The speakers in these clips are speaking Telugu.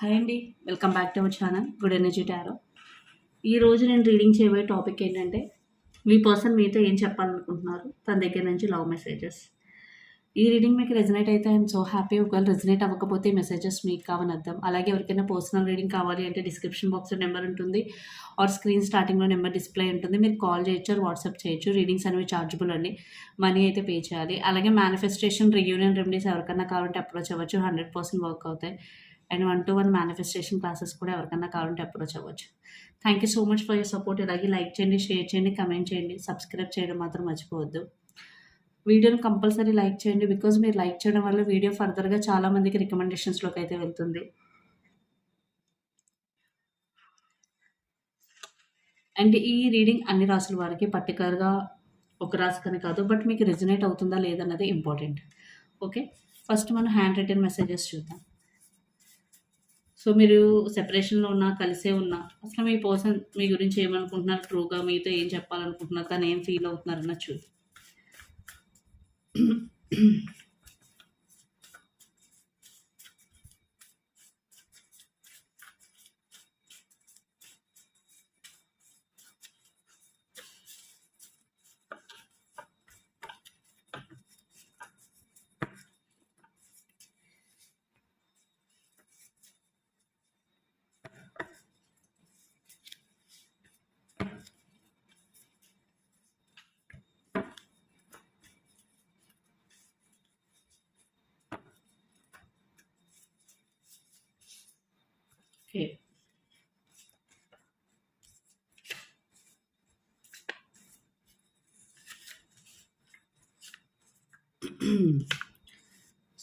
హాయ్ అండి welcome back to our channel good energy tarot. ఈరోజు నేను రీడింగ్ చేయబోయే టాపిక్ ఏంటంటే మీ పర్సన్ మీతో ఏం చెప్పాలనుకుంటున్నారు తన దగ్గర నుంచి లవ్ మెసేజెస్. ఈ రీడింగ్ మీకు రెజనేట్ అయితే ఐఎమ్ సో హ్యాపీ ఒకవేళ రెజనేట్ అవ్వకపోతే మెసేజెస్ మీకు కావని అర్థం. అలాగే ఎవరికైనా పర్సనల్ రీడింగ్ కావాలి అంటే డిస్క్రిప్షన్ బాక్స్లో నెంబర్ ఉంటుంది ఆర్ స్క్రీన్ స్టార్టింగ్లో నెంబర్ డిస్ప్లే ఉంటుంది మీరు కాల్ చేయొచ్చు ఆర్ వాట్సాప్ చేయొచ్చు రీడింగ్స్ అనేవి చార్జబుల్ అండి మనీ అయితే పే చేయాలి. అలాగే మేనిఫెస్టేషన్ రియూనియన్ రెమెడీస్ ఎవరికైనా కావాలంటే అప్రోచ్ అవ్వచ్చు హండ్రెడ్ పర్సెంట్ వర్క్ అవుతాయి. And one to one manifestation classes కూడా ఎవరికైనా కావాలంటే అప్రోచ్ అవ్వచ్చు. Thank you so much for your support ఇలాగే లైక్ చేయండి షేర్ చేయండి కమెంట్ చేయండి సబ్స్క్రైబ్ చేయడం మాత్రం మర్చిపోవద్దు. వీడియోని కంపల్సరీ లైక్ చేయండి బికాజ్ మీరు లైక్ చేయడం వల్ల వీడియో ఫర్దర్గా చాలామందికి రికమెండేషన్స్లోకి అయితే వెళ్తుంది. అండ్ ఈ రీడింగ్ అన్ని రాసుల వారికి పర్టికులర్గా ఒక రాశికనే కాదు బట్ మీకు రిజనేట్ అవుతుందా లేదన్నది ఇంపార్టెంట్ ఓకే ఫస్ట్ మనం హ్యాండ్ రిటర్న్ మెసేజెస్ చూద్దాం. సో మీరు సెపరేషన్లో ఉన్నా కలిసే ఉన్నా అసలు మీ పర్సన్ మీ గురించి ఏమనుకుంటున్నారు? ట్రూగా మీతో ఏం చెప్పాలనుకుంటున్నారు? తను ఏం ఫీల్ అవుతున్నారు? అన్న చూద్దాం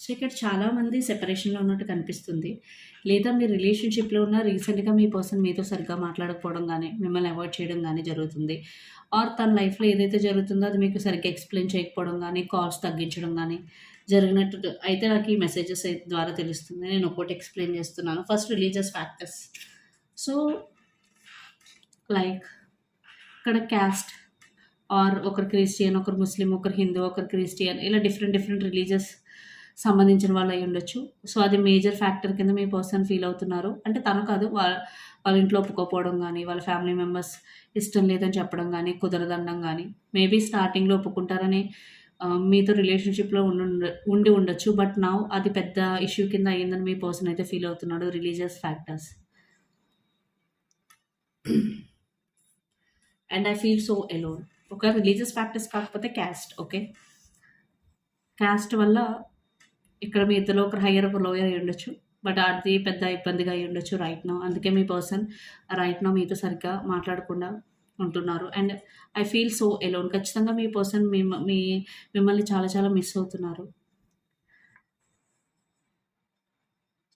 సో ఇక్కడ చాలామంది సెపరేషన్లో ఉన్నట్టు కనిపిస్తుంది. లేదా మీ రిలేషన్షిప్లో ఉన్న రీసెంట్గా మీ పర్సన్ మీతో సరిగ్గా మాట్లాడకపోవడం కానీ మిమ్మల్ని అవాయిడ్ చేయడం కానీ జరుగుతుంది. ఆర్ తన లైఫ్లో ఏదైతే జరుగుతుందో అది మీకు సరిగ్గా ఎక్స్ప్లెయిన్ చేయకపోవడం కానీ కాల్స్ తగ్గించడం కానీ జరిగినట్టు అయితే నాకు ఈ మెసేజెస్ ద్వారా తెలుస్తుంది. నేను ఒకటి ఎక్స్ప్లెయిన్ చేస్తున్నాను. First religious factors. So like ఇక్కడ క్యాస్ట్ ఆర్ ఒకరు క్రిస్టియన్ ఒకరు ముస్లిం ఒకరు హిందూ ఒకరు క్రిస్టియన్ ఇలా డిఫరెంట్ డిఫరెంట్ రిలీజియస్ సంబంధించిన వాళ్ళు అయి ఉండొచ్చు. సో అది మేజర్ ఫ్యాక్టర్ కింద మీ పర్సన్ ఫీల్ అవుతున్నారు. అంటే తను కాదు వాళ్ళ వాళ్ళ ఇంట్లో ఒప్పుకోకపోవడం కానీ వాళ్ళ ఫ్యామిలీ మెంబర్స్ ఇష్టం లేదని చెప్పడం కానీ కుదరదనడం కానీ మేబీ స్టార్టింగ్లో ఒప్పుకుంటారని మీతో రిలేషన్షిప్లో ఉండి ఉండి ఉండొచ్చు. బట్ నా అది పెద్ద ఇష్యూ కింద అయ్యిందని మీ పర్సన్ అయితే ఫీల్ అవుతున్నాడు religious factors and I feel so alone ఒక రిలీజియస్ ప్రాక్టీస్ కాకపోతే క్యాస్ట్ ఓకే క్యాస్ట్ వల్ల ఇక్కడ మీ ఇద్దరు ఒకరు హయ్యర్ ఒక లోయర్ అయి ఉండొచ్చు. బట్ అది పెద్ద ఇబ్బందిగా అయి ఉండొచ్చు రైట్ నో అందుకే మీ పర్సన్ రైట్ నో మీతో సరిగ్గా మాట్లాడకుండా ఉంటున్నారు. And I feel so alone ఖచ్చితంగా మీ పర్సన్ మీ మీ మిమ్మల్ని చాలా చాలా మిస్ అవుతున్నారు.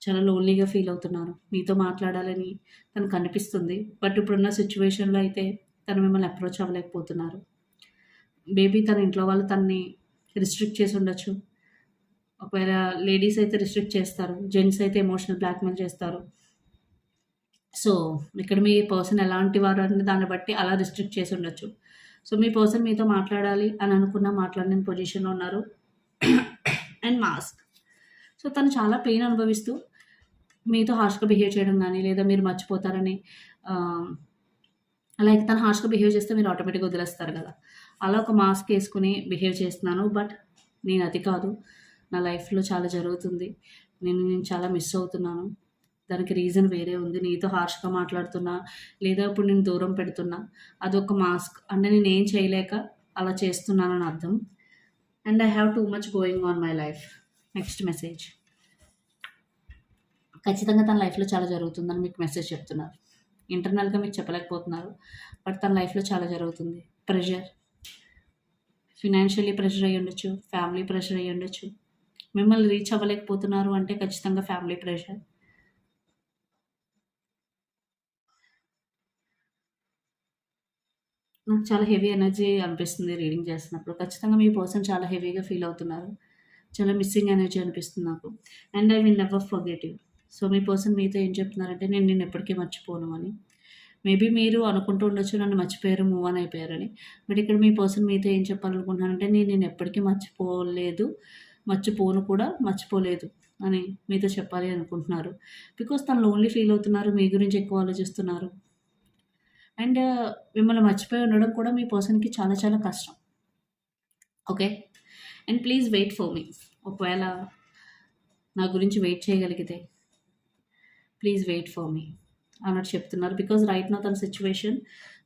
చాలా లోన్లీగా ఫీల్ అవుతున్నారు. మీతో మాట్లాడాలని తనకు అనిపిస్తుంది. బట్ ఇప్పుడున్న సిచ్యువేషన్లో అయితే తను మిమ్మల్ని అప్రోచ్ అవ్వలేకపోతున్నారు. బేబీ తన ఇంట్లో వాళ్ళు తనని రిస్ట్రిక్ట్ చేసి ఉండొచ్చు. ఒకవేళ లేడీస్ అయితే రిస్ట్రిక్ట్ చేస్తారు. జెంట్స్ అయితే ఎమోషనల్ బ్లాక్మెయిల్ చేస్తారు. సో ఇక్కడ మీ పర్సన్ ఎలాంటి వారు అనే దాన్ని బట్టి అలా రిస్ట్రిక్ట్ చేసి ఉండొచ్చు. సో మీ పర్సన్ మీతో మాట్లాడాలి అని అనుకున్న మాట్లాడిన పొజిషన్లో ఉన్నారు. అండ్ మాస్క్ సో తను చాలా పెయిన్ అనుభవిస్తూ మీతో హార్ష్గా బిహేవ్ చేయడం కానీ లేదా మీరు మర్చిపోతారని లైక్ తను హార్ష్గా బిహేవ్ చేస్తే మీరు ఆటోమేటిక్గా వదిలేస్తారు కదా. అలా ఒక మాస్క్ వేసుకుని బిహేవ్ చేస్తున్నాను బట్ నేను అది కాదు. నా లైఫ్లో చాలా జరుగుతుంది. నేను నేను చాలా మిస్ అవుతున్నాను. దానికి రీజన్ వేరే ఉంది. నీతో హార్ష్గా మాట్లాడుతున్నా లేదా ఇప్పుడు నేను దూరం పెడుతున్నా అదొక మాస్క్ అంటే నేను ఏం చేయలేక అలా చేస్తున్నానని అర్థం. And I have too much going on my life next message ఖచ్చితంగా తన లైఫ్లో చాలా జరుగుతుందని మీకు మెసేజ్ చెప్తున్నారు. ఇంటర్నల్గా మీరు చెప్పలేకపోతున్నారు. బట్ తన లైఫ్లో చాలా జరుగుతుంది. ప్రెషర్. ఫినాన్షియలీ ప్రెషర్ అయ్యి ఉండొచ్చు. ఫ్యామిలీ ప్రెషర్ అయ్యి ఉండొచ్చు. మిమ్మల్ని రీచ్ అవ్వలేకపోతున్నారు అంటే ఖచ్చితంగా ఫ్యామిలీ ప్రెషర్. నాకు చాలా హెవీ ఎనర్జీ అనిపిస్తుంది రీడింగ్ చేస్తున్నప్పుడు. ఖచ్చితంగా మీ పర్సన్ చాలా హెవీగా ఫీల్ అవుతున్నారు. చాలా మిస్సింగ్ ఎనర్జీ అనిపిస్తుంది నాకు. And I will never forget you. So me person మీతో ఏం చెప్తున్నారంటే నేను నేను ఎప్పటికీ మర్చిపోను అని. మేబీ మీరు అనుకుంటూ ఉండొచ్చు నన్ను మర్చిపోయారు మూవ్ ఆన్ అయిపోయారని. బట్ ఇక్కడ మీ పర్సన్ మీతో ఏం చెప్పాలనుకుంటున్నానంటే నేను నేను ఎప్పటికీ మర్చిపోలేదు మర్చిపోను కూడా మర్చిపోలేదు అని మీతో చెప్పాలి అనుకుంటున్నారు. బికాస్ తను లోన్లీ ఫీల్ అవుతున్నారు మీ గురించి ఎక్కువ ఆలోచిస్తున్నారు. అండ్ మిమ్మల్ని మర్చిపోయి ఉండడం కూడా మీ పర్సన్కి చాలా చాలా కష్టం. Okay? And please wait for me. ఒకవేళ నా గురించి వెయిట్ చేయగలిగితే. ప్లీజ్ వెయిట్ ఫర్ మీ అన్నట్టు చెప్తున్నారు. బికాజ్ రైట్ నా తన సిచ్యువేషన్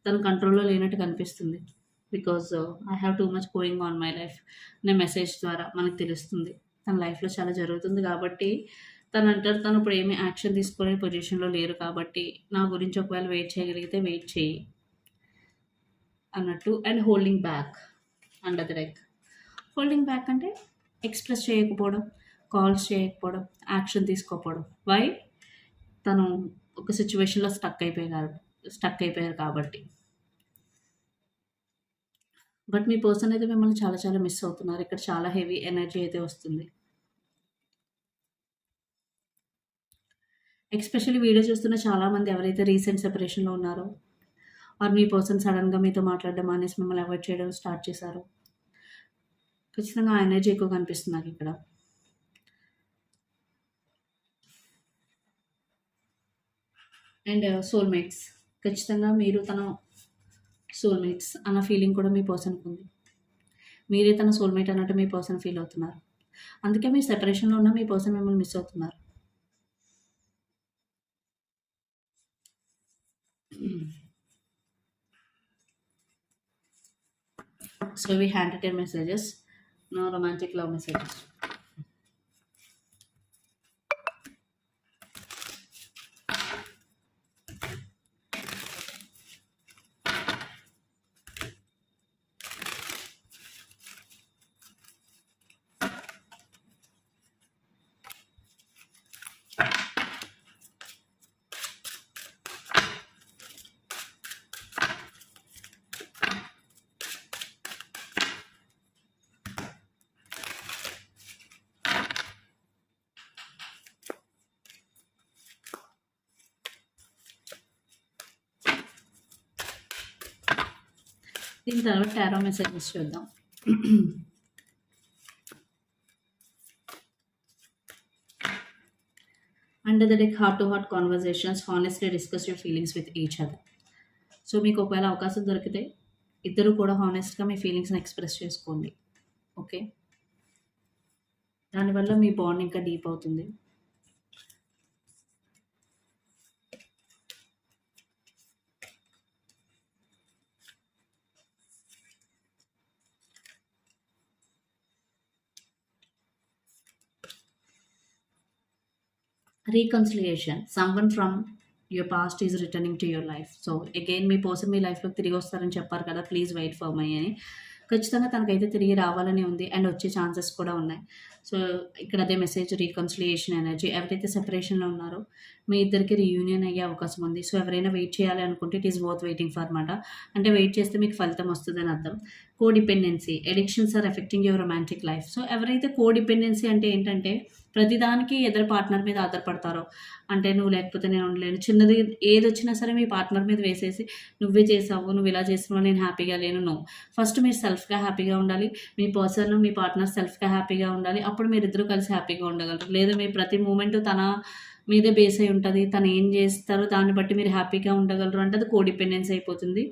తన కంట్రోల్లో లేనట్టు కనిపిస్తుంది. Because I have too much going on my life అనే మెసేజ్ ద్వారా మనకు తెలుస్తుంది. తన లైఫ్లో చాలా జరుగుతుంది కాబట్టి తను అంటారు తను ఇప్పుడు ఏమీ యాక్షన్ తీసుకునే పొజిషన్లో లేరు కాబట్టి నా గురించి ఒకవేళ వెయిట్ చేయగలిగితే వెయిట్ చేయి అన్నట్టు and holding back under the like holding back అంటే ఎక్స్ప్రెస్ చేయకపోవడం కాల్స్ చేయకపోవడం యాక్షన్ తీసుకోకపోవడం. వై తను ఒక సిచ్యువేషన్లో స్టక్ అయిపోయారు స్టక్ అయిపోయారు కాబట్టి. బట్ మీ పర్సన్ అయితే మిమ్మల్ని చాలా చాలా మిస్ అవుతున్నారు. ఇక్కడ చాలా హెవీ ఎనర్జీ అయితే వస్తుంది. ఎక్స్పెషల్లీ వీడియో చూస్తున్న చాలామంది ఎవరైతే రీసెంట్ సెపరేషన్లో ఉన్నారో ఆర్ మీ పర్సన్ సడన్గా మీతో మాట్లాడడం అనేసి మిమ్మల్ని అవాయిడ్ చేయడం స్టార్ట్ చేశారు ఖచ్చితంగా ఆ ఎనర్జీ ఎక్కువ కనిపిస్తుంది నాకు ఇక్కడ. And soulmates. ఖచ్చితంగా మీరు తన సోల్మేట్స్ అన్న ఫీలింగ్ కూడా మీ పర్సన్కి ఉంది. మీరే తన సోల్మేట్ అన్నట్టు మీ పర్సన్ ఫీల్ అవుతున్నారు. అందుకే మీరు సెపరేషన్లో ఉన్న మీ పర్సన్ మిమ్మల్ని మిస్ అవుతున్నారు. So hand handwritten messages. No romantic love messages. దీని తర్వాత టారో మెసేజెస్ చూద్దాం. Under the deck heart to heart conversations honestly discuss your feelings with each other so మీకు ఒకవేళ అవకాశం దొరికితే ఇద్దరు కూడా హానెస్ట్గా మీ ఫీలింగ్స్ని ఎక్స్ప్రెస్ చేసుకోండి. ఓకే దానివల్ల మీ బాండ్ ఇంకా డీప్ అవుతుంది. Reconciliation someone from your past is returning to your life so again me person మీ లైఫ్లోకి తిరిగి వస్తారని చెప్పారు కదా ప్లీజ్ వెయిట్ ఫర్ మై అని. ఖచ్చితంగా తనకైతే తిరిగి రావాలని ఉంది అండ్ వచ్చే ఛాన్సెస్ కూడా ఉన్నాయి. సో ఇక్కడ అదే మెసేజ్ రీకన్సిలియేషన్ ఎనర్జీ ఎవరైతే సెపరేషన్లో ఉన్నారో మీ ఇద్దరికి రీయూనియన్ అయ్యే అవకాశం ఉంది. సో ఎవరైనా వెయిట్ చేయాలి అనుకుంటే it is worth waiting for అనమాట అంటే వెయిట్ చేస్తే మీకు ఫలితం వస్తుందని అర్థం. Codependency addictions are affecting your romantic life so ఎవరైతే కోడిపెండెన్సీ అంటే ఏంటంటే ప్రతిదానికి ఎదురు పార్ట్నర్ మీద ఆధారపడతారో. అంటే నువ్వు లేకపోతే నేను ఉండలేను. చిన్నది ఏది వచ్చినా సరే మీ పార్ట్నర్ మీద వేసేసి నువ్వే చేసావు నువ్వు ఇలా చేసినావు నేను హ్యాపీగా లేను నువ్వు ఫస్ట్ మీరు సెల్ఫ్గా హ్యాపీగా ఉండాలి. మీ పర్సన్ మీ పార్ట్నర్ సెల్ఫ్గా హ్యాపీగా ఉండాలి. అప్పుడు మీరు ఇద్దరు కలిసి హ్యాపీగా ఉండగలరు. లేదు మీ ప్రతి మూమెంట్ తన మీదే బేస్ అయి ఉంటుంది. తను ఏం చేస్తారో దాన్ని బట్టి మీరు హ్యాపీగా ఉండగలరు అంటే అది కోడిపెండెన్స్ అయిపోతుంది.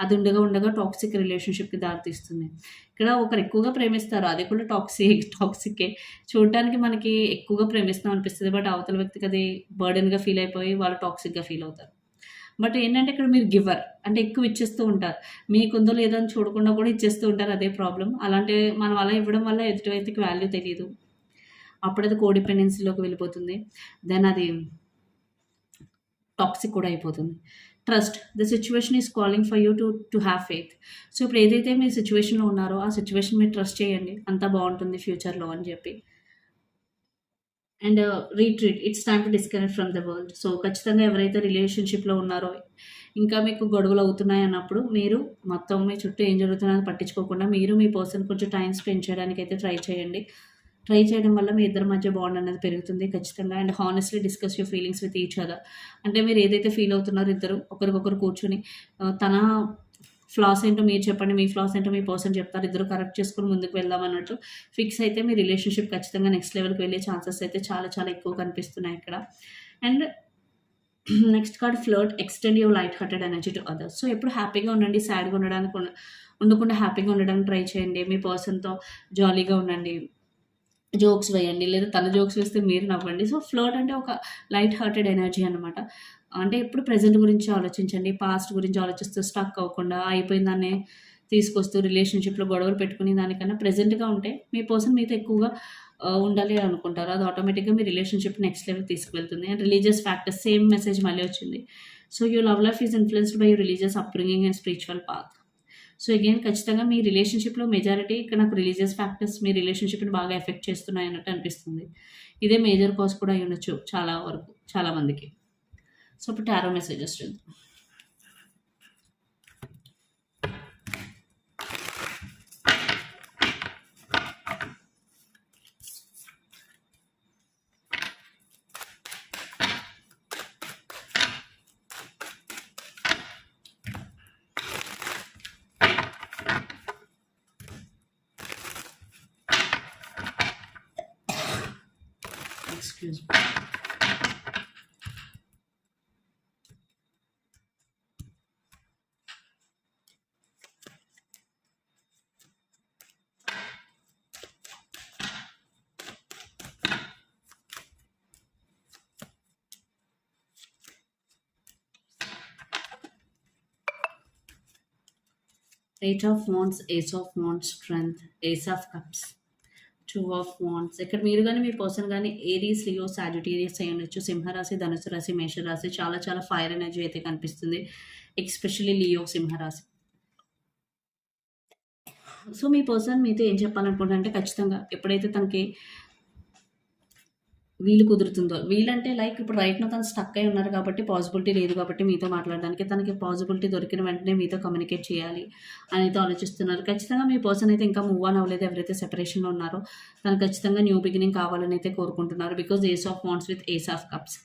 అది ఉండగా ఉండగా టాక్సిక్ రిలేషన్షిప్కి దారితీస్తుంది. ఇక్కడ ఒకరు ఎక్కువగా ప్రేమిస్తారు. అది కూడా టాక్సిక్ టాక్సికే చూడటానికి మనకి ఎక్కువగా ప్రేమిస్తాం అనిపిస్తుంది. బట్ అవతల వ్యక్తికి అది బర్డెన్గా ఫీల్ అయిపోయి వాళ్ళు టాక్సిక్గా ఫీల్ అవుతారు. బట్ ఏంటంటే ఇక్కడ మీరు గివర్ అంటే ఎక్కువ ఇచ్చేస్తూ ఉంటారు. మీకుందో లేదని చూడకుండా కూడా ఇచ్చేస్తూ ఉంటారు. అదే ప్రాబ్లం అలాంటి మనం అలా ఇవ్వడం వల్ల ఎదుటి వ్యక్తికి వాల్యూ తెలియదు అప్పుడది అది కోడిపెండెన్సీలోకి వెళ్ళిపోతుంది. దెన్ అది టాక్సిక్ కూడా అయిపోతుంది. Trust the situation is calling for you to to have faith so ఇప్పుడు ఏదైతే మీ సిచ్యువేషన్లో ఉన్నారో ఆ సిచ్యువేషన్ మీరు ట్రస్ట్ చేయండి. అంతా బాగుంటుంది ఫ్యూచర్లో అని చెప్పి. And retreat it's time to disconnect from the world so ఖచ్చితంగా ఎవరైతే రిలేషన్షిప్లో ఉన్నారో ఇంకా మీకు గొడవలు అవుతున్నాయి అన్నప్పుడు మీరు మొత్తం మీ చుట్టూ ఏం జరుగుతుందని పట్టించుకోకుండా మీరు మీ పర్సన్ కొంచెం టైం స్పెండ్ చేయడానికి అయితే ట్రై చేయండి. ట్రై చేయడం వల్ల మీ ఇద్దరి మధ్య బాండ్ అనేది పెరుగుతుంది ఖచ్చితంగా. And honestly discuss your feelings with each other అంటే మీరు ఏదైతే ఫీల్ అవుతున్నారో ఇద్దరు ఒకరికొకరు కూర్చొని తన ఫ్లాస్ ఏంటో మీరు చెప్పండి మీ ఫ్లాస్ ఏంటో మీ పర్సన్ చెప్తారు ఇద్దరు కరెక్ట్ చేసుకుని ముందుకు వెళ్దాం అన్నట్టు ఫిక్స్ అయితే మీ రిలేషన్షిప్ ఖచ్చితంగా నెక్స్ట్ లెవెల్కి వెళ్ళే ఛాన్సెస్ అయితే చాలా చాలా ఎక్కువ కనిపిస్తున్నాయి ఇక్కడ. And next card flirt extend your light hearted energy to others so ఎప్పుడు హ్యాపీగా ఉండండి సాడ్గా ఉండడానికి ఉండకుండా హ్యాపీగా ఉండడానికి ట్రై చేయండి. మీ పర్సన్తో జాలీగా ఉండండి. జోక్స్ వేయండి లేదా తన జోక్స్ వేస్తే మీరు నవ్వండి. సో ఫ్లర్ట్ అంటే ఒక లైట్ హార్టెడ్ ఎనర్జీ అనమాట అంటే ఎప్పుడు ప్రజెంట్ గురించి ఆలోచించండి పాస్ట్ గురించి ఆలోచిస్తూ స్టక్ అవ్వకుండా అయిపోయిందాన్ని తీసుకొస్తూ రిలేషన్షిప్లో గొడవలు పెట్టుకునే దానికన్నా ప్రజెంట్గా ఉంటే మీ పర్సన్ మీతో ఎక్కువగా ఉండాలి అని అనుకుంటారు. అది ఆటోమేటిక్గా మీ relationship next level తీసుకువెళ్తుంది and religious factors same message మళ్ళీ వచ్చింది. So you love life is influenced by you religious upbringing and spiritual path. So again ఖచ్చితంగా మీ రిలేషన్షిప్లో మెజారిటీ ఇక్కడ నాకు రిలీజియస్ ఫ్యాక్టర్స్ మీ రిలేషన్షిప్ని బాగా ఎఫెక్ట్ చేస్తున్నాయి అన్నట్టు అనిపిస్తుంది. ఇదే మేజర్ కాజ్ కూడా అయి ఉండొచ్చు చాలా వరకు చాలామందికి సో ఇప్పుడు టారో మెసేజెస్ చూద్దాం Excuse me. Eight of Wands, Ace of Wands, Strength, Ace of Cups. Two of wands ఇక్కడ మీరు కానీ మీ పర్సన్ కానీ ఏరీస్ లియో సాజిటేరియస్ అయి ఉండొచ్చు. సింహరాశి ధనుసు రాశి మేషరాశి చాలా చాలా ఫైర్ ఎనర్జీ అయితే కనిపిస్తుంది. ఎక్స్పెషల్లీ లియో సింహరాశి. సో మీ పర్సన్ మీతో ఏం చెప్పాలనుకుంటున్నారంటే ఖచ్చితంగా ఎప్పుడైతే తనకి వీలు కుదురుతుందో. వీలంటే లైక్ ఇప్పుడు రైట్ తను స్టక్ అయి ఉన్నారు కాబట్టి పాసిబిలిటీ లేదు కాబట్టి మీతో మాట్లాడడానికి తనకి పాసిబిలిటీ దొరికిన వెంటనే మీతో కమ్యూనికేట్ చేయాలి అనేది ఆలోచిస్తున్నారు. ఖచ్చితంగా మీ పర్సన్ అయితే ఇంకా మూవ్ ఆన్ అవ్వలేదు. ఎవరైతే సెపరేషన్లో ఉన్నారో తను ఖచ్చితంగా న్యూ బిగినింగ్ కావాలని అయితే కోరుకుంటున్నారు. Because ace of wands with ace of cups.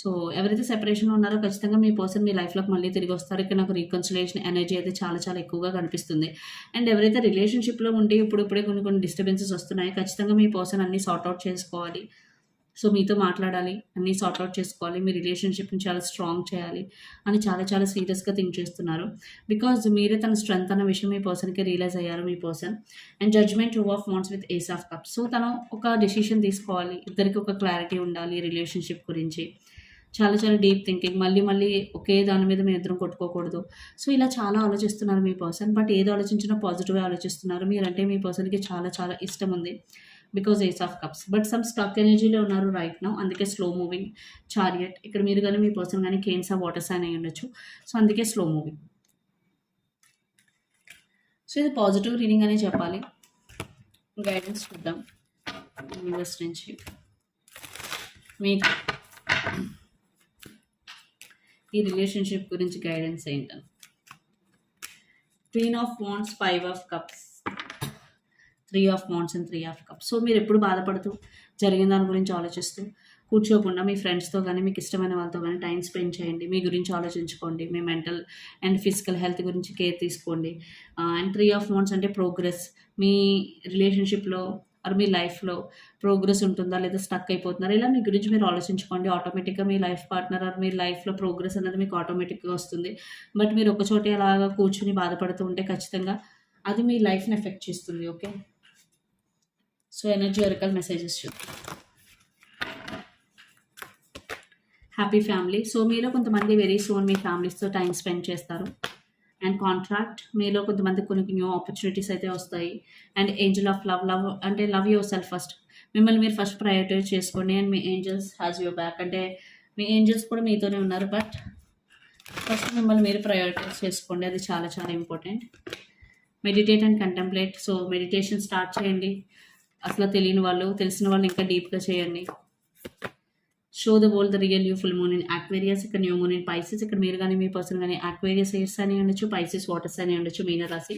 So ఎవరైతే సెపరేషన్లో ఉన్నారో ఖచ్చితంగా మీ పర్సన్ మీ లైఫ్లోకి మళ్ళీ తిరిగి వస్తారు. ఇక్కడ నాకు రీకన్సిలేషన్ ఎనర్జీ అయితే చాలా చాలా ఎక్కువగా కనిపిస్తుంది. అండ్ ఎవరైతే రిలేషన్షిప్లో ఉండి ఇప్పుడు ఇప్పుడే కొన్ని కొన్ని డిస్టర్బెన్సెస్ వస్తున్నాయి ఖచ్చితంగా మీ పర్సన్ అన్ని సార్ట్అవుట్ చేసుకోవాలి. సో మీతో మాట్లాడాలి అన్నీ సార్ట్అవుట్ చేసుకోవాలి మీ రిలేషన్షిప్ని చాలా స్ట్రాంగ్ చేయాలి అని చాలా చాలా సీరియస్గా థింక్ చేస్తున్నారు. బికాజ్ మీరే తన స్ట్రెంత్ అన్న విషయం మీ పర్సన్కి రియలైజ్ అయ్యారు మీ person and judgement two of wands with ace of cup so తను ఒక డెసిషన్ తీసుకోవాలి ఇద్దరికి ఒక క్లారిటీ ఉండాలి రిలేషన్షిప్ గురించి. చాలా చాలా డీప్ థింకింగ్ మళ్ళీ మళ్ళీ ఒకే దాని మీద మేము ఇద్దరం కొట్టుకోకూడదు. సో ఇలా చాలా ఆలోచిస్తున్నారు మీ పర్సన్ బట్ ఏది ఆలోచించినా పాజిటివ్గా ఆలోచిస్తున్నారు. మీరంటే మీ పర్సన్కి చాలా చాలా ఇష్టం ఉంది. Because ace of cups. But some stuck ఎనర్జీలో ఉన్నారు రైట్ నౌ. అందుకే స్లో మూవింగ్ చారియట్. ఇక్కడ మీరు కానీ మీ పర్సన్ కానీ కేన్స్ ఆఫ్ వాటర్ సైన్ అయి ఉండొచ్చు. సో అందుకే స్లో మూవింగ్. సో ఇది పాజిటివ్ రీడింగ్ అనే చెప్పాలి. గైడెన్స్ చూద్దాం. యూనివర్స్ నుంచి. మీకు. ఈ రిలేషన్షిప్ గురించి గైడెన్స్ ఏంటని. Queen of wands five of cups. Three of wands and three of cups. So మీరు ఎప్పుడు బాధపడుతూ జరిగిన దాని గురించి ఆలోచిస్తూ కూర్చోకుండా మీ ఫ్రెండ్స్తో కానీ మీకు ఇష్టమైన వాళ్ళతో కానీ టైం స్పెండ్ చేయండి. మీ గురించి ఆలోచించుకోండి. మీ మెంటల్ అండ్ ఫిజికల్ హెల్త్ గురించి కేర్ తీసుకోండి. అండ్ త్రీ ఆఫ్ వాన్స్ అంటే ప్రోగ్రెస్. మీ రిలేషన్షిప్లో ఆర్ మీ లైఫ్లో ప్రోగ్రెస్ ఉంటుందా లేదా స్టక్ అయిపోతున్నారా? ఇలా మీ గురించి మీరు ఆలోచించుకోండి. ఆటోమేటిక్గా మీ లైఫ్ పార్ట్నర్ ఆర్ మీ లైఫ్లో ప్రోగ్రెస్ అనేది మీకు ఆటోమేటిక్గా వస్తుంది. బట్ మీరు ఒకచోట అలాగా కూర్చుని బాధపడుతూ ఉంటే ఖచ్చితంగా అది మీ లైఫ్ని ఎఫెక్ట్ చేస్తుంది okay? So energy oracle messages చూద్దాం హ్యాపీ ఫ్యామిలీ సో మీలో కొంతమంది వెరీ సోన్ మీ ఫ్యామిలీస్తో టైం స్పెండ్ చేస్తారు. అండ్ కాంట్రాక్ట్ మీలో కొంతమంది కొన్ని న్యూ ఆపర్చునిటీస్ అయితే వస్తాయి. And angel of love love అంటే లవ్ యువర్ సెల్ఫ్ ఫస్ట్ మిమ్మల్ని మీరు ఫస్ట్ ప్రయారిటైజ్ చేసుకోండి. అండ్ మీ ఏంజల్స్ హ్యాజ్ యువర్ బ్యాక్ అంటే మీ ఏంజల్స్ కూడా మీతోనే ఉన్నారు బట్ ఫస్ట్ మిమ్మల్ని మీరు ప్రయారిటైజ్ చేసుకోండి. అది చాలా చాలా important meditate and contemplate so meditation start చేయండి. అసలు తెలియని వాళ్ళు తెలిసిన వాళ్ళు ఇంకా డీప్గా చేయండి. Show the world the real you full moon in Aquarius ఇక్కడ న్యూ మూన్ ఇన్ పైసెస్ ఇక్కడ మీరు కానీ మీ పర్సన్ కానీ ఆక్వేరియస్ ఎయిర్స్ అని ఉండొచ్చు పైసెస్ వాటర్స్ అని ఉండొచ్చు మీన రాశి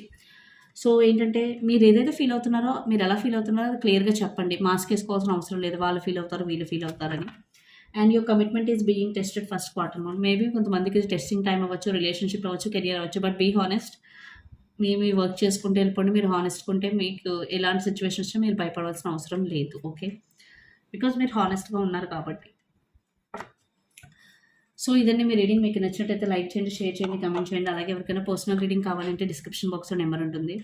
సో ఏంటంటే మీరు ఏదైతే ఫీల్ అవుతున్నారో మీరు ఎలా ఫీల్ అవుతున్నారో అది క్లియర్గా చెప్పండి. మాస్క్ వేసుకోవాల్సిన అవసరం లేదు. వాళ్ళు ఫీల్ అవుతారు వీళ్ళు ఫీల్ అవుతారని. And your commitment is being tested first quarter month maybe కొంతమందికి టెస్టింగ్ టైం అవ్వచ్చు రిలేషన్షిప్ అవ్వచ్చు కెరియర్ అవ్వచ్చు బట్ బీ హానెస్ట్ మీ మీ వర్క్ చేసుకుంటూ వెళ్ళిపోండి మీరు హానెస్ట్ ఉంటే మీకు ఎలాంటి సిచ్యువేషన్ వచ్చినా మీరు భయపడవలసిన అవసరం లేదు ఓకే బికాజ్ మీరు హానెస్ట్గా ఉన్నారు కాబట్టి. సో ఇదండి మీ రీడింగ్ మీకు నచ్చినట్టయితే లైక్ చేయండి షేర్ చేయండి కమెంట్ చేయండి. అలాగే ఎవరికైనా పర్సనల్ రీడింగ్ కావాలంటే డిస్క్రిప్షన్ బాక్స్లో నెంబర్ ఉంటుంది.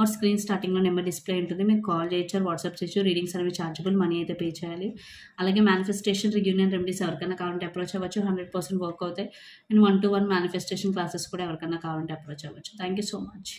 ఆర్ స్క్రీన్ స్టార్టింగ్లో నెంబర్ డిస్ప్లే ఉంటుంది. మీరు కాల్ చేయొచ్చు వాట్సాప్ చేయొచ్చు. రీడింగ్స్ అనేవి ఛార్జబుల్ మనీ అయితే పే చేయాలి. అలాగే మేనిఫెస్టేషన్ రియూనియన్ రెమెడీస్ ఎవరికైనా కావాలంటే అప్రోచ్ అవ్వచ్చు. హండ్రెడ్ పర్సెంట్ వర్క్ అవుతాయి. And one to one manifestation classes కూడా ఎవరికైనా కావాలంటే అప్రోచ్ అవ్వచ్చు. Thank you so much